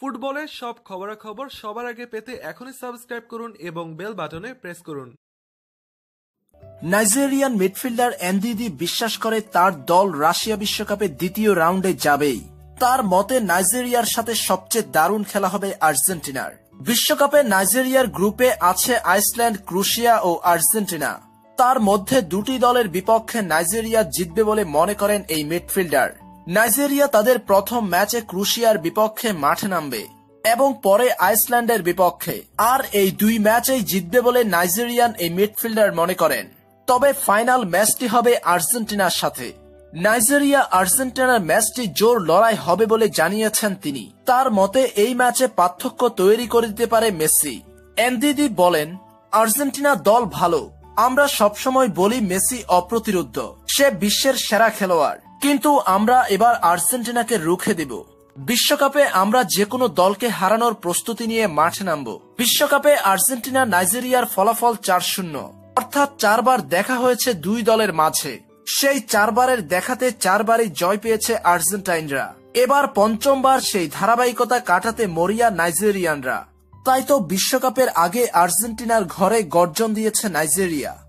ফুটবলের সব খবরাখবর সবার আগে পেতে এখনই সাবস্ক্রাইব করুন এবং বেল বাটনে প্রেস করুন। নাইজেরিয়ান মিডফিল্ডার এনদিদি বিশ্বাস করে তার দল রাশিয়া বিশ্বকাপে দ্বিতীয় রাউন্ডে যাবেই। তার মতে, নাইজেরিয়ার সাথে সবচেয়ে দারুণ খেলা হবে আর্জেন্টিনার। বিশ্বকাপে নাইজেরিয়ার গ্রুপে আছে আইসল্যান্ড, ক্রুশিয়া ও আর্জেন্টিনা। তার মধ্যে দুটি দলের বিপক্ষে নাইজেরিয়া জিতবে বলে মনে করেন এই মিডফিল্ডার। নাইজেরিয়া তাদের প্রথম ম্যাচে ক্রুশিয়ার বিপক্ষে মাঠে নামবে এবং পরে আইসল্যান্ডের বিপক্ষে। আর এই দুই ম্যাচেই জিতবে বলে নাইজেরিয়ান এই মিডফিল্ডার মনে করেন। তবে ফাইনাল ম্যাচটি হবে আর্জেন্টিনার সাথে। নাইজেরিয়া আর্জেন্টিনার ম্যাচটি জোর লড়াই হবে বলে জানিয়েছেন তিনি। তার মতে, এই ম্যাচে পার্থক্য তৈরি করে দিতে পারে মেসি। এনদিদি বলেন, আর্জেন্টিনা দল ভালো। আমরা সবসময় বলি মেসি অপ্রতিরোধ্য। সে বিশ্বের সেরা খেলোয়াড়। কিন্তু আমরা এবার আর্জেন্টিনাকে রুখে দেব। বিশ্বকাপে আমরা যে কোনো দলকে হারানোর প্রস্তুতি নিয়ে মাঠে নামব। বিশ্বকাপে আর্জেন্টিনা নাইজেরিয়ার ফলাফল চার শূন্য। অর্থাৎ চারবার দেখা হয়েছে দুই দলের মাঝে। সেই চারবারের দেখাতে চারবারই জয় পেয়েছে আর্জেন্টাইনরা। এবার পঞ্চমবার সেই ধারাবাহিকতা কাটাতে মরিয়া নাইজেরিয়ানরা। তাই তো বিশ্বকাপের আগে আর্জেন্টিনার ঘরে গর্জন দিয়েছে নাইজেরিয়া।